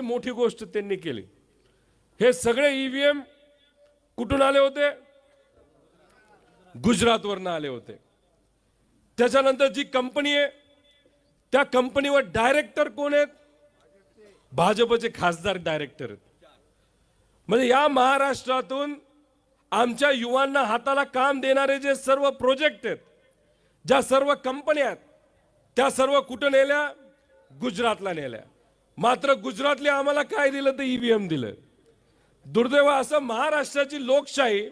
महत्वाची मोठी गोष्ट त्यांनी केली. हे सगळे ईव्हीएम कुठून आले होते? गुजरातवरनं आले होते. त्याच्यानंतर जी कंपनी आहे त्या कंपनीवर डायरेक्टर कोण आहेत? भाजपचे खासदार डायरेक्टर आहेत. म्हणजे या महाराष्ट्रातून आमच्या युवांना हाताला काम देणारे जे सर्व प्रोजेक्ट आहेत ज्या सर्व कंपन्या आहेत त्या सर्व कुठं नेल्या? गुजरातला नेल्या. मात्र गुजरातले आम्हाला काय दिलं ते ईव्हीएम दिलं. दुर्दैव असं महाराष्ट्राची लोकशाही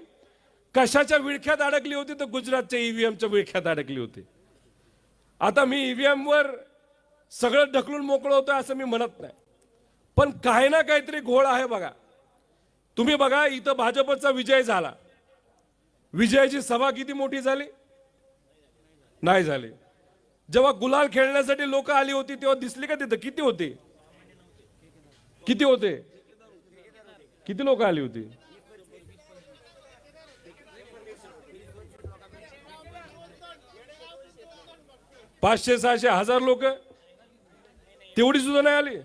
कशाच्या विळख्यात अडकली होती तर गुजरातच्या ईव्हीएमच्या विळख्यात अडकली होती. आता मी ईव्हीएमवर सगळं ढकलून मोकळं होतं असं मी म्हणत नाही. पण काही ना काहीतरी घोळ आहे बघा. तुम्ही बघा इथं भाजपचा विजय झाला. विजयाची सभा किती मोठी झाली? नाही झाली. जेव्हा गुलाल खेळण्यासाठी लोक आली होती तेव्हा दिसली का तिथं? किती होते? किती होते? किती लोक आली होती? पाचशे सहाशे हजार लोक? तेवढी सुद्धा नाही आली?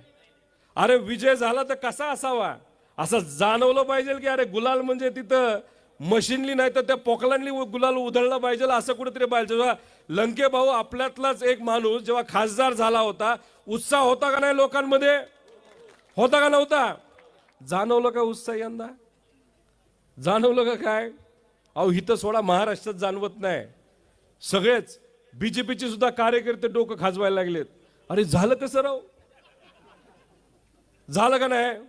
अरे विजय झाला तर कसा असावा? असं जाणवलं पाहिजे की अरे गुलाल म्हणजे तिथं मशीनली नाही तर त्या पोकलांनी गुलाल उधळला पाहिजे असं कुठेतरी पाहिजे. जेव्हा लंके भाऊ आपल्यातलाच एक माणूस जेव्हा खासदार झाला होता उत्साह होता का नाही लोकांमध्ये? होता का नव्हता? जाणवलं का उत्साह यंदा? जाणवलं का काय? अहो हिथं सोडा महाराष्ट्रात जाणवत नाही. सगळेच बीजेपीचे सुद्धा कार्यकर्ते डोकं खाजवायला लागलेत. अरे झालं कसं राव? झालं का नाही?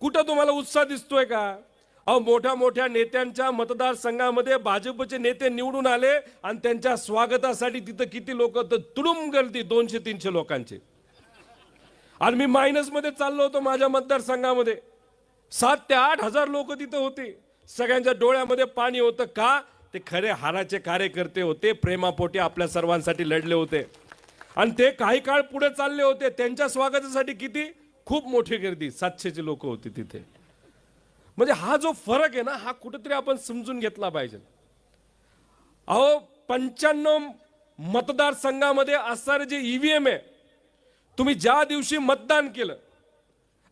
कुठं तुम्हाला उत्साह दिसतोय का? अहो मोठ्या मोठ्या नेत्यांच्या मतदारसंघामध्ये भाजपचे नेते निवडून आले आणि त्यांच्या स्वागतासाठी तिथं किती लोक? तर तुडुंब गर्दी दोनशे तीनशे लोकांचे. आणि मी मायनसमध्ये चाललो होतो माझ्या मतदारसंघामध्ये. सात ते आठ हजार लोक तिथं होते. सगळ्यांच्या डोळ्यामध्ये पाणी होतं का? ते खरे हाराचे कार्यकर्ते होते प्रेमापोटी आपल्या सर्वांसाठी लढले होते. आणि ते काही काळ पुढे चालले होते. त्यांच्या स्वागतासाठी किती? खूप मोठी गर्दी. सातशेची लोक होती तिथे. म्हणजे हा जो फरक आहे ना हा कुठेतरी आपण समजून घेतला पाहिजे. अहो पंच्याण्णव मतदारसंघामध्ये असणारे जे ईव्हीएम आहे तुम्ही ज्या दिवशी मतदान केलं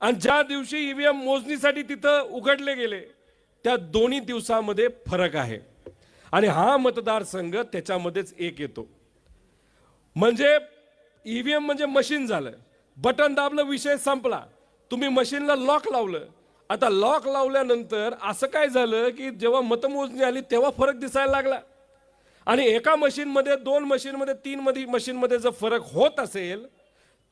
आणि ज्या दिवशी ईव्हीएम मोजणीसाठी तिथं उघडले गेले त्या दोन्ही दिवसामध्ये फरक आहे. आणि हा मतदारसंघ त्याच्यामध्येच एक येतो. म्हणजे ईव्हीएम म्हणजे मशीन झालं. बटन दाबलं विषय संपला. तुम्ही मशीनला लॉक लावलं. आता लॉक लावल्यानंतर असं काय झालं की जेव्हा मतमोजणी आली तेव्हा फरक दिसायला लागला. आणि एका मशीनमध्ये दोन मशीनमध्ये तीन मध्ये मशीनमध्ये जर फरक होत असेल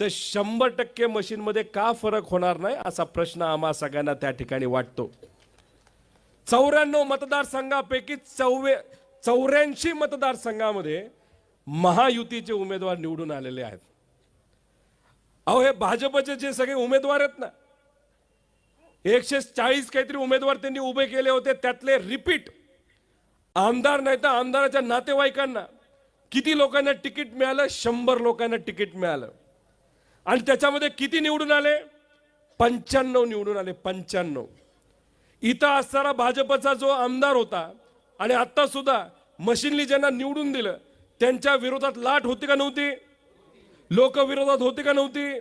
तर शंभर टक्के मशीनमध्ये का फरक होणार नाही असा प्रश्न आम्हा सगळ्यांना त्या ठिकाणी वाटतो. चौऱ्याण्णव मतदारसंघापैकी चौवे चौऱ्याऐंशी मतदारसंघामध्ये महायुतीचे उमेदवार निवडून आलेले आहेत. अहो हे भाजपचे जे सगळे उमेदवार आहेत ना एकशे चाळीस काहीतरी उमेदवार त्यांनी उभे केले होते त्यातले रिपीट आमदार नाही तर आमदाराच्या नातेवाईकांना किती लोकांना तिकीट मिळालं? शंभर लोकांना तिकीट मिळालं. आणि त्याच्यामध्ये किती निवडून आले? पंच्याण्णव निवडून आले पंच्याण्णव. इथं असणारा भाजपचा जो आमदार होता आणि आता सुद्धा मशीनली ज्यांना निवडून दिलं त्यांच्या विरोधात लाट होती का नव्हती? लोक विरोधात होती का नव्हती?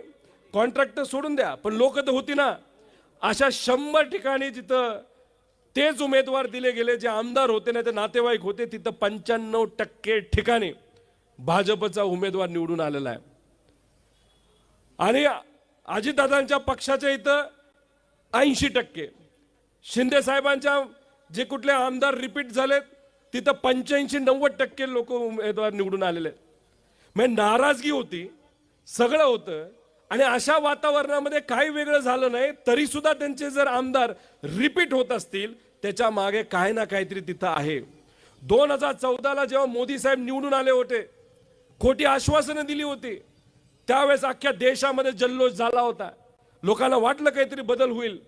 कॉन्ट्रॅक्टर सोडून द्या पण लोक तर होती ना. अशा शंभर ठिकाणी जिथं तेच उमेदवार दिले गेले जे आमदार होते ना ते नातेवाईक होते तिथं पंच्याण्णव टक्के ठिकाणी भाजपचा उमेदवार निवडून आलेला आहे. आणि अजितदादांच्या पक्षाच्या इथं ऐंशी टक्के शिंदे साहेबांच्या जे कुठले आमदार रिपीट झालेत तिथं पंच्याऐंशी नव्वद टक्के लोक उमेदवार निवडून आलेले आहेत. म्हणजे नाराजगी होती सगळं होतं आणि अशा वातावरणामध्ये काही वेगळं झालं नाही तरी सुद्धा त्यांचे जर आमदार रिपीट होत असतील त्याच्यामागे काही ना काहीतरी तिथं आहे दोन हजार चौदाला जेव्हा मोदी साहेब निवडून आले होते खोटी आश्वासनं दिली होती त्यावेळेस अख्ख्या देशामध्ये जल्लोष झाला होता. लोकांना वाटलं काहीतरी बदल होईल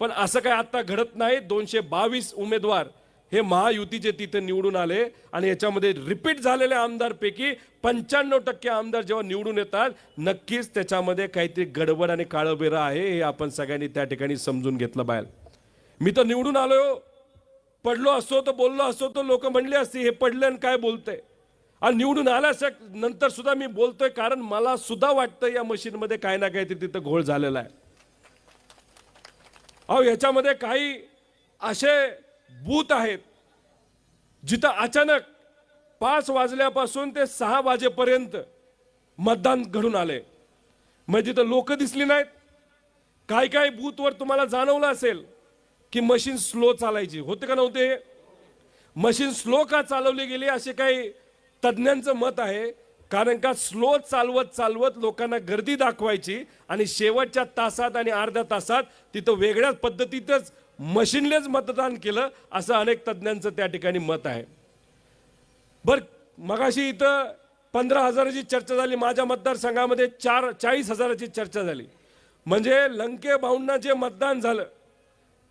पण असं काय आता घडत नाही. दोनशे बावीस उमेदवार हे महायुतीचे तिथे निवडून आले आणि याच्यामध्ये रिपीट झालेल्या आमदारपैकी पंच्याण्णव टक्के आमदार जेव्हा निवडून येतात नक्कीच त्याच्यामध्ये काहीतरी गडबड आणि काळबेरा आहे हे आपण सगळ्यांनी त्या ठिकाणी समजून घेतलं बाहेर मी तर निवडून आलो हो. पडलो असतो तर बोललो असतो तर लोक म्हणले असते हे पडले आणि काय बोलतंय? आणि निवडून आल्याच्यानंतर सुद्धा मी बोलतोय कारण मला सुद्धा वाटतं या मशीनमध्ये काही ना काहीतरी तिथं घोळ झालेला आहे. अहो याच्यामध्ये काही असे बूथ आहेत जिथं अचानक पाच वाजल्यापासून ते सहा वाजेपर्यंत मतदान घडून आले म्हणजे तिथं लोक दिसली नाहीत. काही काही बूथवर तुम्हाला जाणवलं असेल की मशीन स्लो चालायची. होते का नव्हते मशीन स्लो का चालवली गेली असे काही तज्ज्ञांचं मत आहे कारण का स्लो चालवत चालवत लोकांना गर्दी दाखवायची आणि शेवटच्या तासात आणि अर्ध्या तासात तिथं वेगळ्याच पद्धतीतच मशीनलेच मतदान केलं असं अनेक तज्ज्ञांचं त्या ठिकाणी मत आहे. बर मगाशी इथं पंधरा हजाराची चर्चा झाली माझ्या मतदारसंघामध्ये चार चाळीस हजाराची चर्चा झाली. म्हणजे लंके भाऊंना जे मतदान झालं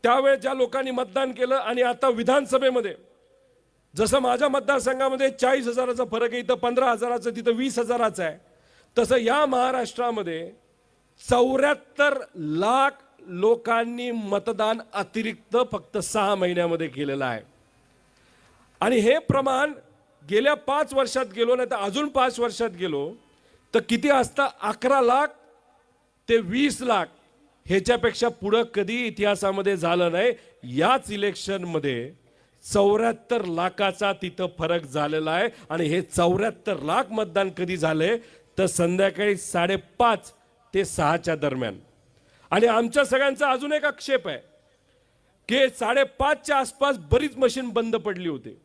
त्यावेळेस ज्या लोकांनी मतदान केलं आणि आता विधानसभेमध्ये जसं माझ्या मतदारसंघामध्ये चाळीस हजाराचा फरक आहे इथं पंधरा हजाराचं तिथं वीस हजाराचं आहे. तसं या महाराष्ट्रामध्ये चौऱ्याहत्तर लाख लोकांनी मतदान अतिरिक्त फक्त सहा महिन्यामध्ये केलेलं आहे. आणि हे प्रमाण गेल्या पाच वर्षात गेलो नाही तर अजून पाच वर्षात गेलो तर किती असतं? अकरा लाख ते वीस लाख ह्याच्यापेक्षा पुढं कधी इतिहासामध्ये झालं नाही. याच इलेक्शनमध्ये चौऱ्याहत्तर लाखाचा तिथं फरक झालेला आहे. आणि हे चौऱ्याहत्तर लाख मतदान कधी झाले तर संध्याकाळी साडेपाच ते सहाच्या दरम्यान. आणि आमच्या सगळ्यांचा अजून एक आक्षेप आहे की साडेपाचच्या आसपास बरीच मशीन बंद पडली होती.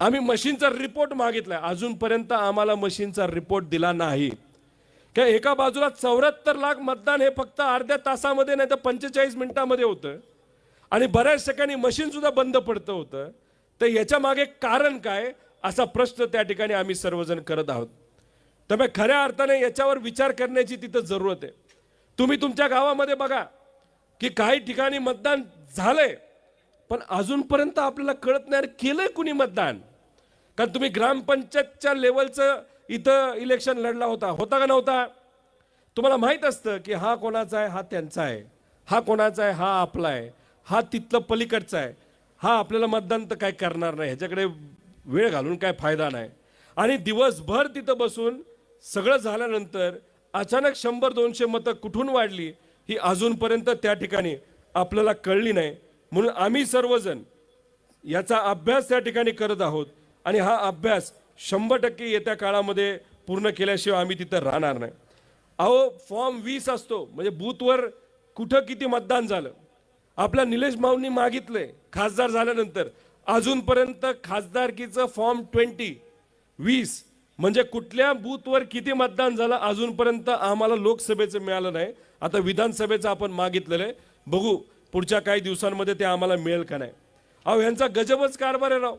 आम्ही मशीनचा रिपोर्ट मागितलाय. अजूनपर्यंत आम्हाला मशीनचा रिपोर्ट दिला नाही. का एका बाजूला चौऱ्याहत्तर लाख मतदान हे फक्त अर्ध्या तासामध्ये नाही तर पंचेचाळीस मिनिटामध्ये होतं. आणि बऱ्याच ठिकाणी मशीन सुद्धा बंद पडतं होतं. तर याच्या मागे कारण काय? असा प्रश्न त्या ठिकाणी आम्ही सर्वजण करत आहोत. त्यामुळे खऱ्या अर्थाने याच्यावर विचार करण्याची तिथं जरूरत आहे. तुम्ही तुमच्या गावामध्ये बघा की काही ठिकाणी मतदान झालंय पण अजूनपर्यंत आपल्याला कळत नाही अरे केलंय कुणी मतदान? कारण तुम्ही ग्रामपंचायतच्या लेवलचं इथं इलेक्शन लढला होता. होता का नव्हता? तुम्हाला माहीत असतं की हा कोणाचा आहे हा त्यांचा आहे. हा कोणाचा आहे हा आपला आहे. हा तिथलं पलीकडचा आहे. हा आपल्याला मतदान तर काय करणार नाही. ह्याच्याकडे वेळ घालून काय फायदा नाही. आणि दिवसभर तिथं बसून सगळं झाल्यानंतर अचानक शंभर दोनशे मतं कुठून वाढली ही अजूनपर्यंत त्या ठिकाणी आपल्याला कळली नाही. म्हणून आम्ही सर्वजण याचा अभ्यास त्या ठिकाणी करत आहोत. आणि हा अभ्यास शंभर टक्के येत्या काळामध्ये पूर्ण केल्याशिवाय आम्ही तिथं राहणार नाही. अहो फॉर्म वीस असतो. म्हणजे बूथवर कुठं किती मतदान झालं? आपल्या निलेश माऊंनी मागितलंय खासदार झाल्यानंतर. अजूनपर्यंत खासदारकीचं फॉर्म ट्वेंटी वीस म्हणजे कुठल्या बूथवर किती मतदान झालं अजूनपर्यंत आम्हाला लोकसभेचं मिळालं नाही. आता विधानसभेचं आपण मागितलेलं आहे. बघू पुढच्या काही दिवसांमध्ये ते आम्हाला मिळेल का नाही. अहो यांचा गजबच कारभार आहे राव.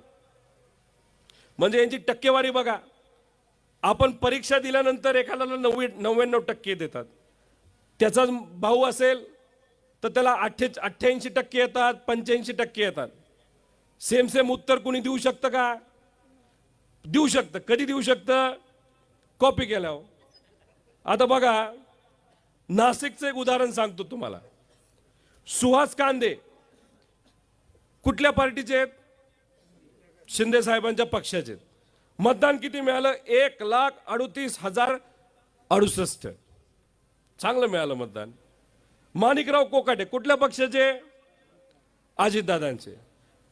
म्हणजे यांची टक्केवारी बघा. आपण परीक्षा दिल्यानंतर एखाद्याला नव्वे नव्याण्णव टक्के देतात. त्याचाच भाऊ असेल तर त्याला अठ्ठे अठ्ठ्याऐंशी टक्के येतात पंच्याऐंशी टक्के येतात. सेम सेम उत्तर कुणी देऊ शकतं का? देऊ शकतं. कधी देऊ शकतं? कॉपी केल्यावर. आता बघा नाशिकचं एक उदाहरण सांगतो तुम्हाला. सुहास कांदे कुठल्या पार्टीचे आहेत? शिंदे साहेबांच्या पक्षाचे आहेत. मतदान किती मिळालं? एक लाख अडुतीस हजार अडुसष्ट. चांगलं मिळालं मतदान. माणिकराव कोकाटे कुठल्या पक्षाचे? अजितदादांचे.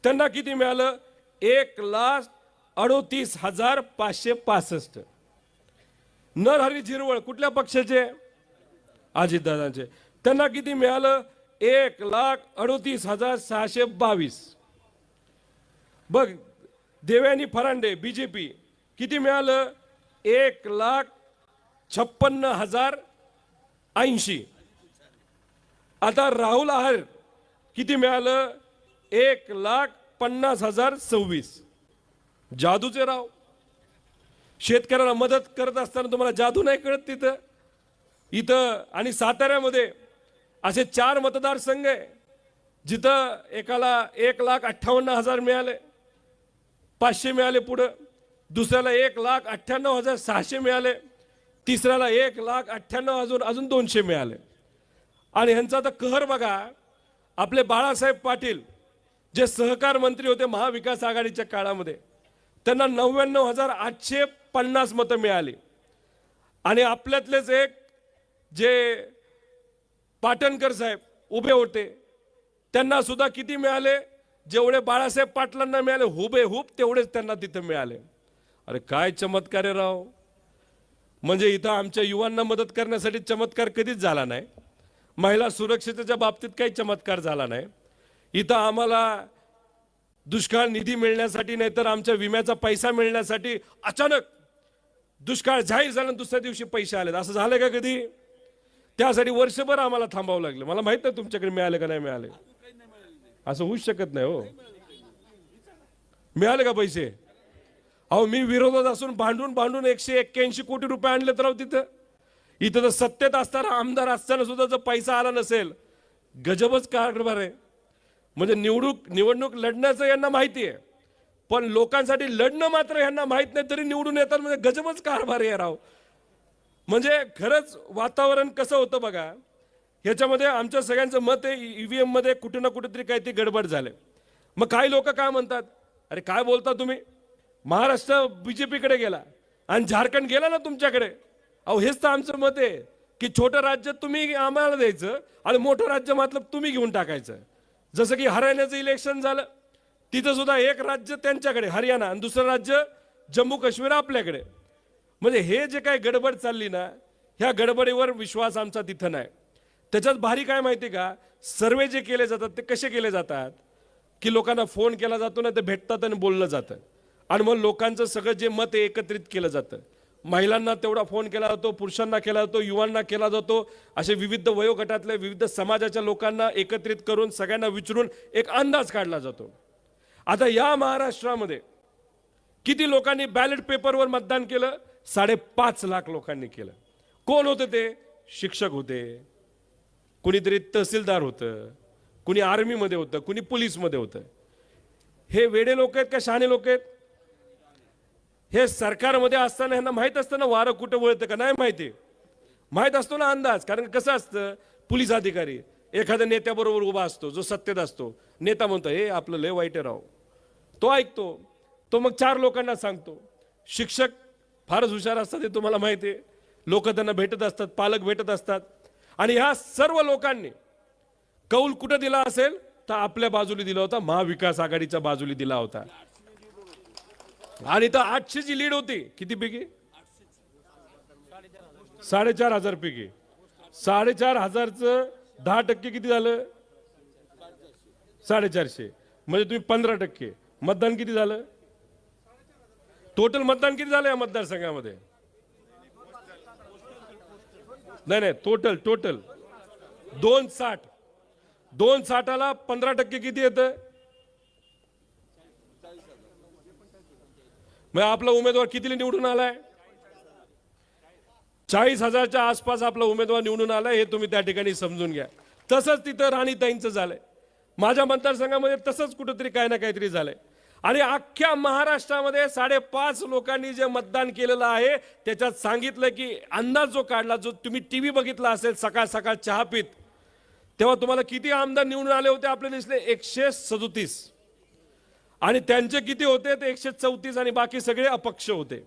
त्यांना किती मिळालं? एक लाख अडोतीस हजार पाचशे पासष्ट. नरहरी झिरवळ कुठल्या पक्षाचे? अजितदादांचे. त्यांना किती मिळालं? एक लाख अडोतीस हजार सहाशे बावीस. बघ देवयानी फरांडे बीजेपी किती मिळालं? एक लाख छप्पन्न हजार ऐंशी. आता राहुल आहार किती मिळालं? एक लाख पन्नास हजार सव्वीस. जादूचे राव. शेतकऱ्याला मदत करत असताना तुम्हाला जादू नाही कळत तिथं? इथं आणि साताऱ्यामध्ये असे चार मतदारसंघ आहे जिथं एकाला एक लाख अठ्ठावन्न हजार मिळाले पाचशे मिळाले पुढं दुसऱ्याला एक लाख अठ्ठ्याण्णव हजार सहाशे मिळाले तिसऱ्याला एक लाख अठ्ठ्याण्णव हजार अजून दोनशे मिळाले. आणि ह्यांचा आता कहर बघा. आपले बाळासाहेब पाटील जे सहकार मंत्री होते महाविकास आघाडीच्या काळामध्ये त्यांना नव्याण्णव हजार आठशे पन्नास मतं मिळाली. आणि आपल्यातलेच एक जे पाटणकर साहेब उभे होते त्यांना सुद्धा किती मिळाले? जेवढे बाळासाहेब पाटलांना मिळाले हुबे हुब तेवढेच त्यांना तिथं मिळाले. अरे काय चमत्कार आहे राव. म्हणजे इथं आमच्या युवांना मदत करण्यासाठी चमत्कार कधीच झाला नाही. महिला सुरक्षितेच्या बाबतीत काही चमत्कार झाला नाही. इथं आम्हाला दुष्काळ निधी मिळण्यासाठी नाहीतर आमच्या विम्याचा पैसा मिळण्यासाठी अचानक दुष्काळ जाहीर झाला दुसऱ्या दिवशी पैसे आले असं झालं का कधी? त्यासाठी वर्षभर आम्हाला थांबावं लागलं. मला माहीत नाही तुमच्याकडे मिळाले का नाही मिळाले. असं होऊच शकत नाही हो. मिळाले का पैसे? अहो मी विरोधात असून भांडून भांडून एकशे एक्क्याऐंशी कोटी रुपये आणले तर तिथं इथं तर सत्तेत असताना आमदार असताना सुद्धा जर पैसा आला नसेल गजबच कारभार आहे? म्हणजे निवडूक निवडणूक लढण्याचं यांना माहिती आहे. पण लोकांसाठी लढणं मात्र यांना माहीत नाही तरी निवडून येतात म्हणजे गजबच कारभार आहे राव? म्हणजे खरंच वातावरण कसं होतं बघा ह्याच्यामध्ये आमच्या सगळ्यांचं मत आहे ईव्हीएममध्ये कुठे ना कुठेतरी काहीतरी गडबड झाले मग काही लोक काय म्हणतात अरे काय बोलता तुम्ही? महाराष्ट्र बीजेपीकडे गेला आणि झारखंड गेला ना तुमच्याकडे? अहो हेच तर आमचं मत आहे की छोटं राज्य तुम्ही आम्हाला द्यायचं आणि मोठं राज्य मतलब तुम्ही घेऊन टाकायचं. जसं की हरियाणाचं इलेक्शन झालं तिथं सुद्धा एक राज्य त्यांच्याकडे हरियाणा आणि दुसरं राज्य जम्मू काश्मीर आपल्याकडे. म्हणजे हे जे काय गडबड चालली ना ह्या गडबडीवर विश्वास आमचा तिथं नाही. त्याच्यात भारी काय माहिती का? सर्वे जे केले जातात ते कसे केले जातात? की लोकांना फोन केला जातो ना ते भेटतात आणि बोललं जातं. आणि मग लोकांचं सगळं जे मत एकत्रित केलं जातं. महिलांना तेवढा फोन केला जातो पुरुषांना केला जातो युवांना केला जातो. असे विविध वयोगटातल्या विविध समाजाच्या लोकांना एकत्रित करून सगळ्यांना विचारून एक अंदाज काढला जातो. आता या महाराष्ट्रामध्ये किती लोकांनी बॅलेट पेपरवर मतदान केलं? साडेपाच लाख लोकांनी केलं. कोण होते ते? शिक्षक होते. कुणीतरी तहसीलदार होतं. कुणी आर्मीमध्ये होतं कुणी पोलीसमध्ये होतं. हे वेडे लोक आहेत का शहाणे लोक आहेत? हे सरकारमध्ये असताना ह्यांना माहीत असतं ना वारं कुठं वळतं का? नाही माहिती. माहीत असतो ना अंदाज कारण कसं असतं? पोलीस अधिकारी एखाद्या नेत्याबरोबर उभा असतो जो सत्तेत असतो. नेता म्हणतो हे आपलं लय वाईट आहे राव. तो ऐकतो. तो मग चार लोकांना सांगतो. शिक्षक फारच हुशार असतात हे तुम्हाला माहिती आहे. लोक त्यांना भेटत असतात पालक भेटत असतात. आणि ह्या सर्व लोकांनी कौल कुठं दिला असेल? तर आपल्या बाजूला दिला होता महाविकास आघाडीच्या बाजूला दिला होता. आणि तर आठशेची लीड होती. किती पैकी साडेचार हजार पैकी. साडेचार हजारचं दहा टक्के किती झालं? साडेचारशे. म्हणजे तुम्ही पंधरा टक्के. मतदान किती झालं? टोटल मतदान किती झालं या मतदारसंघामध्ये? नाही नाही टोटल टोटल दोन साठ. दोन साठाला पंधरा टक्के किती येतं? मग आपला उमेदवार कितीला निवडून आलाय? चाळीस हजारच्या आसपास आपला उमेदवार निवडून आलाय हे तुम्ही त्या ठिकाणी समजून घ्या. तसंच तिथं राणीताईंचं झालंय. माझ्या मतदारसंघामध्ये तसंच कुठंतरी काय ना काहीतरी झालंय. आणि अख्ख्या महाराष्ट्रामध्ये साडेपाच लोकांनी जे मतदान केलेलं आहे त्याच्यात सांगितलं की अंदाज जो काढला जो तुम्ही टीव्ही बघितला असेल सकाळ सकाळ चहा पीत तेव्हा तुम्हाला किती आमदार निवडून आले होते आपले दिसले एकशे सदोतीस. आणि त्यांचे किती होते? ते एकशे चौतीस आणि बाकी सगळे अपक्ष होते.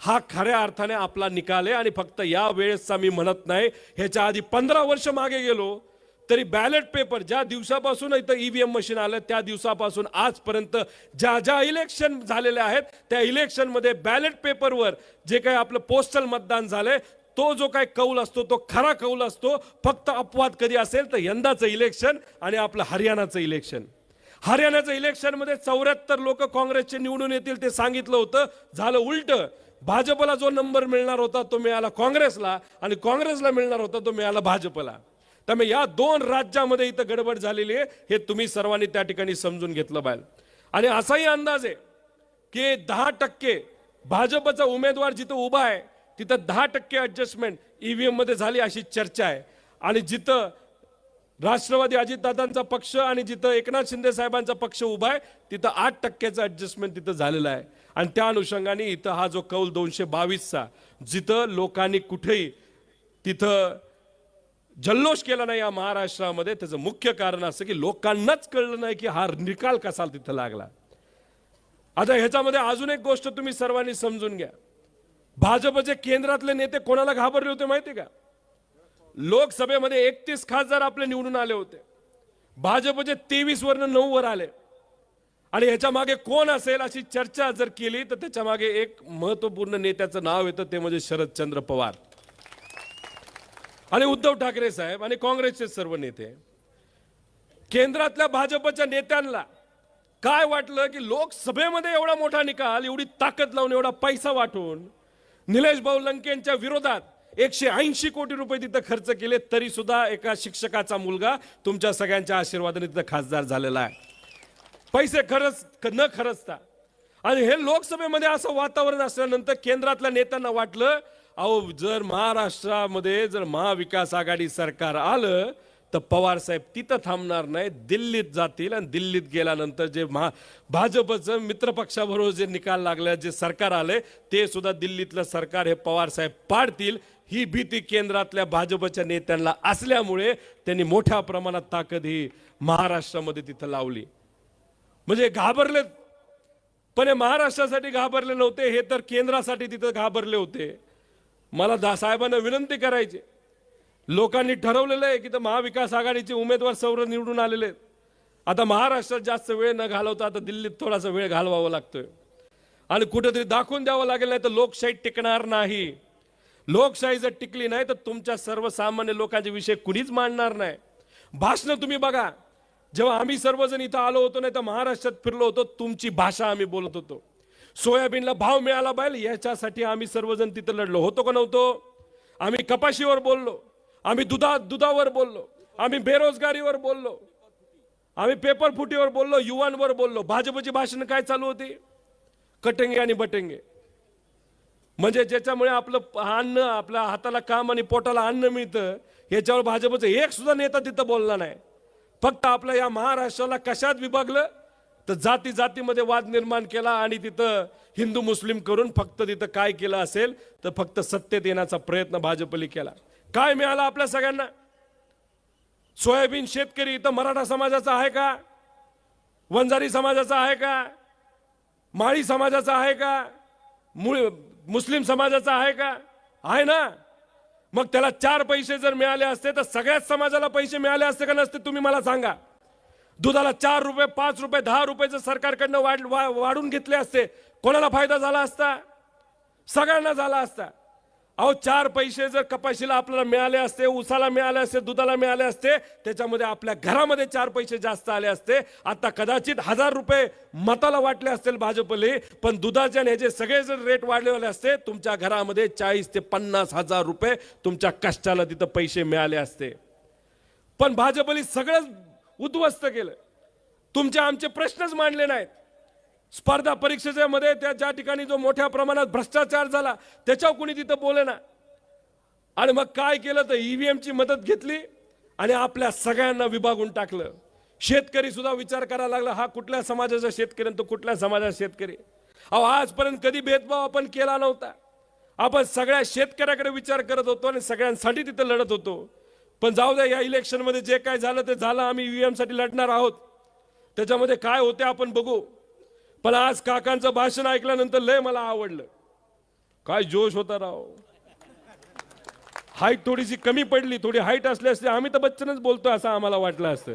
हा खऱ्या अर्थाने आपला निकाल आहे आणि फक्त या वेळेसचा मी म्हणत नाही. ह्याच्या आधी पंधरा वर्ष मागे गेलो तरी बॅलेट पेपर ज्या दिवसापासून इथं ईव्हीएम मशीन आलं त्या दिवसापासून आजपर्यंत ज्या ज्या इलेक्शन झालेल्या आहेत त्या इलेक्शनमध्ये बॅलेट पेपरवर जे काही आपलं पोस्टल मतदान झालंय तो जो काही कौल असतो तो खरा कौल असतो. फक्त अपवाद कधी असेल तर यंदाचं इलेक्शन आणि आपलं हरियाणाचं इलेक्शन हरियाणाचं इलेक्शनमध्ये चौऱ्याहत्तर लोक काँग्रेसचे निवडून येतील ते सांगितलं होतं. झालं उलट. भाजपला जो नंबर मिळणार होता तो मिळाला काँग्रेसला आणि काँग्रेसला मिळणार होता तो मिळाला भाजपला. त्यामुळे या दोन राज्यामध्ये इथं गडबड झालेली आहे हे तुम्ही सर्वांनी त्या ठिकाणी समजून घेतलं पाहिजे. आणि असाही अंदाज आहे की दहा टक्के भाजपचा उमेदवार जिथं उभा आहे तिथं दहा टक्के ॲडजस्टमेंट ईव्हीएममध्ये झाली अशी चर्चा आहे. आणि जिथं राष्ट्रवादी अजितदादांचा पक्ष आणि जिथं एकनाथ शिंदे साहेबांचा पक्ष उभा आहे तिथं आठ टक्क्याचं ॲडजस्टमेंट तिथं झालेलं आहे. आणि त्या अनुषंगाने इथं हा जो कौल दोनशे बावीसचा जिथं लोकांनी कुठेही तिथं जल्लोष केला नाही या महाराष्ट्रामध्ये त्याचं मुख्य कारण असं की लोकांनाच कळलं नाही की हा निकाल कसा तिथं लागला. आता ह्याच्यामध्ये अजून एक गोष्ट तुम्ही सर्वांनी समजून घ्या. भाजपचे केंद्रातले नेते कोणाला घाबरले होते माहिती का? लोकसभेमध्ये एकतीस खासदार आपले निवडून आले होते. भाजपचे तेवीस वरनं नऊ वर आले. आणि ह्याच्या मागे कोण असेल अशी चर्चा जर केली तर त्याच्यामागे एक महत्त्वपूर्ण नेत्याचं नाव येतं ते म्हणजे शरदचंद्र पवार. आणि उद्धव ठाकरे साहेब आणि काँग्रेसचे सर्व नेते. केंद्रातल्या भाजपच्या नेत्यांना काय वाटलं की लोकसभेमध्ये एवढा मोठा निकाल एवढी ताकद लावून एवढा पैसा वाटून निलेश भाऊ लंकेंच्या विरोधात एकशे ऐंशी कोटी रुपये तिथं खर्च केले तरी सुद्धा एका शिक्षकाचा मुलगा तुमच्या सगळ्यांच्या आशीर्वादाने तिथं खासदार झालेला आहे. पैसे खरंच न खरचता. आणि हे लोकसभेमध्ये असं वातावरण असल्यानंतर केंद्रातल्या नेत्यांना वाटलं अहो जर महाराष्ट्रामध्ये जर महाविकास आघाडी सरकार आलं तर पवारसाहेब तिथं थांबणार नाही दिल्लीत जातील आणि दिल्लीत गेल्यानंतर जे महा भाजपचं मित्रपक्षाबरोबर जे निकाल लागले जे सरकार आले ते सुद्धा दिल्लीतलं सरकार हे पवारसाहेब पाडतील. ही भीती केंद्रातल्या भाजपच्या नेत्यांना असल्यामुळे त्यांनी मोठ्या प्रमाणात ताकद ही महाराष्ट्रामध्ये तिथं लावली. म्हणजे घाबरले पण हे महाराष्ट्रासाठी घाबरले नव्हते हे तर केंद्रासाठी तिथं घाबरले होते. मला दा साहेबांना विनंती करायची. लोकांनी ठरवलेलं आहे की तर महाविकास आघाडीचे उमेदवार सौर निवडून आलेले आहेत. आता महाराष्ट्रात जास्त वेळ न घालवता आता दिल्लीत थोडासा वेळ घालवावा लागतोय. आणि कुठेतरी दाखवून द्यावं लागेल नाही तर लोकशाही टिकणार नाही. लोकशाही जर टिकली नाही तर तुमच्या सर्वसामान्य लोकांचे विषय कुणीच मांडणार नाही. भाषणं तुम्ही बघा. जेव्हा आम्ही सर्वजण इथं आलो होतो नाही तर महाराष्ट्रात फिरलो होतो तुमची भाषा आम्ही बोलत होतो. सोयाबीनला भाव मिळाला पाहिजे याच्यासाठी आम्ही सर्वजण तिथं लढलो. होतो का नव्हतो? आम्ही कपाशीवर बोललो. आम्ही दुधा दुधावर बोललो. आम्ही बेरोजगारीवर बोललो. आम्ही पेपर फुटीवर बोललो युवांवर बोललो. भाजपची भाषण काय चालू होती? कटेंगे आणि बटेंगे. म्हणजे ज्याच्यामुळे आपलं अन्न आपल्या हाताला काम आणि पोटाला अन्न मिळतं याच्यावर भाजपचं एक सुद्धा नेता तिथं बोलला नाही. फक्त आपल्या या महाराष्ट्राला कशात विभागलं? तर जाती जातीमध्ये वाद निर्माण केला आणि तिथं हिंदू मुस्लिम करून फक्त तिथं काय केलं असेल तर फक्त सत्तेत येण्याचा प्रयत्न भाजपने केला. काय मिळालं आपल्या सगळ्यांना? सोयाबीन शेतकरी इथं मराठा समाजाचा आहे का? वंजारी समाजाचा आहे का? माळी समाजाचा आहे का? मुस्लिम समाजाचा आहे का? आहे ना? मग त्याला चार पैसे जर मिळाले असते तर सगळ्याच समाजाला पैसे मिळाले असते का नसते तुम्ही मला सांगा. दुधाला चार रुपये पाच रुपये दहा रुपये जर सरकारकडनं वाढ वा- वाढून घेतले असते कोणाला फायदा झाला असता? सगळ्यांना झाला असता. अहो चार पैसे जर कपाशीला आपल्याला मिळाले असते उसाला मिळाले असते दुधाला मिळाले असते त्याच्यामध्ये आपल्या घरामध्ये चार पैसे जास्त आले असते. आता कदाचित हजार रुपये मताला वाटले असतील भाजपले पण दुधाचे आणि ह्याचे सगळे जर रेट वाढलेले असते तुमच्या घरामध्ये चाळीस ते पन्नास हजार रुपये तुमच्या कष्टाला तिथं पैसे मिळाले असते. पण भाजपने सगळंच उद्ध्वस्त केलं. तुमचे आमचे प्रश्नच मांडले नाहीत. स्पर्धा परीक्षेच्या मध्ये त्या ज्या ठिकाणी जो मोठ्या प्रमाणात भ्रष्टाचार झाला त्याच्यावर कुणी तिथं बोले ना आणि मग काय केलं तर ईव्हीएमची मदत घेतली आणि आपल्या सगळ्यांना विभागून टाकलं. शेतकरी सुद्धा विचार करायला लागला हा कुठल्या समाजाचा शेतकरी आणि तो कुठल्या समाजाचा शेतकरी? अहो आजपर्यंत कधी भेदभाव आपण केला नव्हता. आपण सगळ्या शेतकऱ्याकडे विचार करत होतो आणि सगळ्यांसाठी तिथं लढत होतो. पण जाऊ द्या या इलेक्शनमध्ये जे काय झालं ते झालं आम्ही ईव्हीएमसाठी लढणार आहोत. त्याच्यामध्ये काय होते आपण बघू. पण आज काकांचं भाषण ऐकल्यानंतर लय मला आवडलं. काय जोश होता राव. हाईट थोडीशी कमी पडली थोडी हाईट असली असते आम्ही तर बच्चनच बोलतो असं आम्हाला वाटलं असतं.